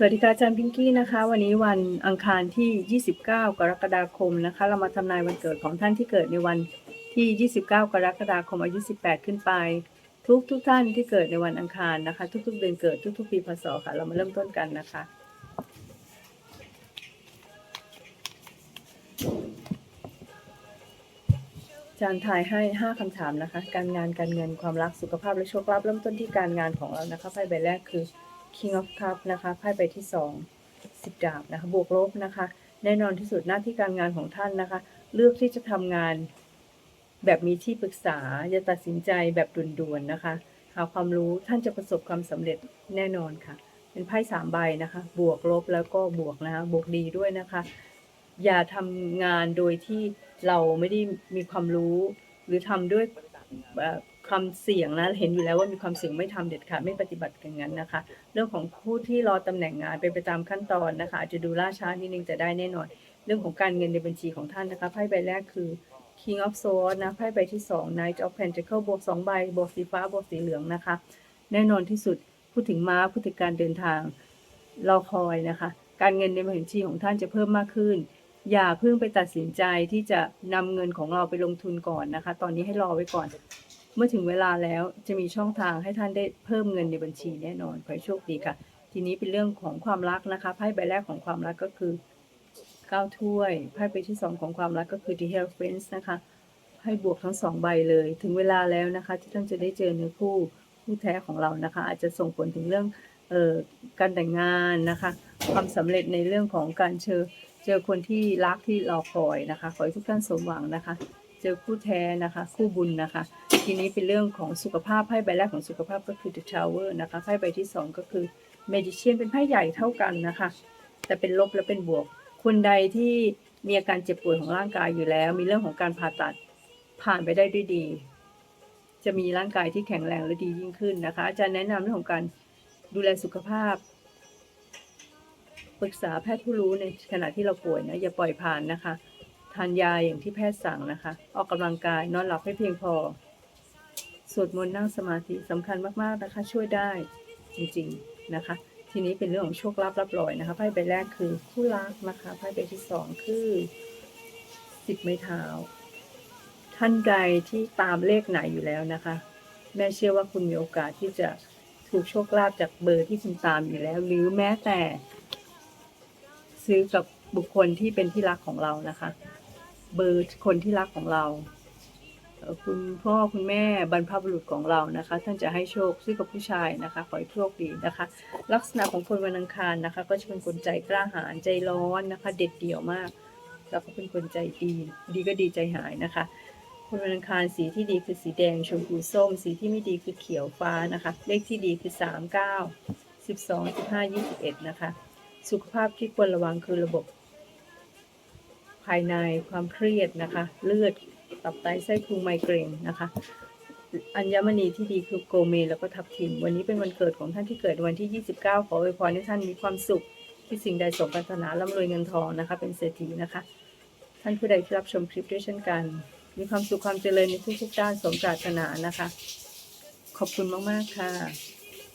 สวัสดีค่ะอาจารย์พิงกี้นะคะ วันนี้วันอังคารที่ 29 กรกฎาคมนะคะ เรามาทำนายวันเกิดของท่านที่เกิดในวันที่ 29 กรกฎาคมอายุ 18 ขึ้นไป ทุกทุกท่านที่เกิดในวันอังคารนะคะ ทุกๆเดือนเกิดทุก ๆ ปีพศค่ะ เรามาเริ่มต้นกันนะคะอาจารย์ทายให้ 5คำถามนะคะ การงานการเงินความรักสุขภาพและโชคลาภเริ่มต้นที่การงานของเรานะคะไพ่ใบแรกคือ King of Cup นะคะไพ่ใบที่ 2 10 ดาบนะคะ บวกลบนะคะ แน่นอนที่สุดหน้าที่การงานของท่านนะคะ เลือกที่จะทำงานแบบมีที่ปรึกษาอย่าตัดสินใจแบบด่วนๆนะคะ หาความรู้ท่านจะประสบความสำเร็จแน่นอนค่ะ เป็นไพ่สามใบนะคะ บวกลบแล้วก็บวกนะคะบวกดีด้วยนะคะ อย่าทำงานโดยที่เราไม่ได้มีความรู้ หรือทำด้วยเอ่อ ความเสี่ยงนะเห็นอยู่แล้วว่ามีความเสี่ยงไม่ทำเด็ดขาดไม่ปฏิบัติอย่างนั้นนะคะ เรื่องของผู้ที่รอตำแหน่งงานเป็นไปตามขั้นตอนนะคะ อาจจะดูล่าช้านิดนึงแต่ได้แน่นอน เรื่องของการเงินในบัญชีของท่านนะคะไพ่ใบแรกคือ King of Swords นะไพ่ใบที่ 2 Knight of Pentacles บวก2ใบบวกสีฟ้าบวกสีเหลืองนะคะ แน่นอนที่สุดพูดถึงม้าพูดถึงการเดินทางรอคอยนะคะ การเงินในบัญชีของท่านจะเพิ่มมากขึ้น อย่าเพิ่งไปตัดสินใจที่จะนำเงินของเราไปลงทุนก่อนนะคะ ตอนนี้ให้รอไว้ก่อน เมื่อถึงเวลาแล้วจะมีช่องทางให้ท่านได้เพิ่มเงินในบัญชีแน่นอนขอให้โชคดีค่ะ ทีนี้เป็นเรื่องของความรักนะคะไพ่ใบแรกของความรักก็คือเก้าถ้วยไพ่ใบที่สองของความรักก็คือ The Hierophant นะคะให้บวกทั้งสองใบเลย ถึงเวลาแล้วนะคะ ที่ท่านจะได้เจอเนื้อคู่คู่แท้ของเรานะคะ อาจจะส่งผลถึงเรื่องออการแต่งงานนะคะ ความสำเร็จในเรื่องของการเจอเจอคนที่รักที่รอคอยนะคะ ขอให้ทุกท่านสมหวังนะคะ เจอคู่แท้นะคะ คู่บุญนะคะ ทีนี้เป็นเรื่องของสุขภาพไพ่ใบแรกของสุขภาพก็คือ The Tower นะคะไพ่ใบที่สองก็คือ Magician เป็นไพ่ใหญ่เท่ากันนะคะ แต่เป็นลบและเป็นบวก คนใดที่มีอาการเจ็บป่วยของร่างกายอยู่แล้ว มีเรื่องของการผ่าตัดผ่านไปได้ด้วยดี จะมีร่างกายที่แข็งแรงและดียิ่งขึ้นนะคะอาจารย์แนะนำเรื่องของการดูแลสุขภาพปรึกษาแพทย์ผู้รู้ในขณะที่เราป่วยนะอย่าปล่อยผ่านนะคะ ทานยาอย่างที่แพทย์สั่งนะคะ ออกกำลังกายนอนหลับให้เพียงพอ สวดมนต์นั่งสมาธิสำคัญมากๆนะคะ ช่วยได้จริงๆนะคะ ทีนี้เป็นเรื่องของโชคลาภรับรอยนะคะไพ่ใบแรกคือคู่รักนะคะไพ่ใบที่สองคือสิบไม้เท้าท่านใดที่ตามเลขไหนอยู่แล้วนะคะ แม่เชื่อว่าคุณมีโอกาสที่จะถูกโชคลาภจากเบอร์ที่คุณตามอยู่แล้ว หรือแม้แต่ ซื้อกับ บุคคลที่เป็นที่รักของเรานะคะ เบอร์คนที่รักของเรา คุณพ่อคุณแม่บรรพบุรุษของเรานะคะ ท่านจะให้โชคซื้อกับผู้ชายนะคะ ขอให้โชคดีนะคะ ลักษณะของคนวันอังคารนะคะ ก็จะเป็นคนใจกล้าหาญใจร้อนนะคะ เด็ดเดี่ยวมาก แล้วก็เป็นคนใจดี ดีก็ดีใจหายนะคะคนวันอังคารสีที่ดีคือสีแดงชมพูส้ม สีที่ไม่ดีคือเขียวฟ้านะคะ เลขที่ดีคือสามเก้าสิบสองสิบห้ายี่สิบเอ็ดนะคะ สุขภาพที่ควรระวังคือระบบ ภายในความเครียดนะคะ เลือดตับไตไส้พุงไมเกรนนะคะ อัญมณีที่ดีคือโกเมแล้วก็ทับทิม วันนี้เป็นวันเกิดของท่านที่เกิดวันที่ 29 ขออวยพรให้ท่านมีความสุขที่สิ่งใดสมปรารถนาร่ำรวยเงินทองนะคะ เป็นเศรษฐีนะคะ ท่านผู้ใดที่รับชมคลิปด้วยเช่นกัน มีความสุขความเจริญในทุกๆด้านสมปรารถนานะคะ ขอบคุณมากๆค่ะ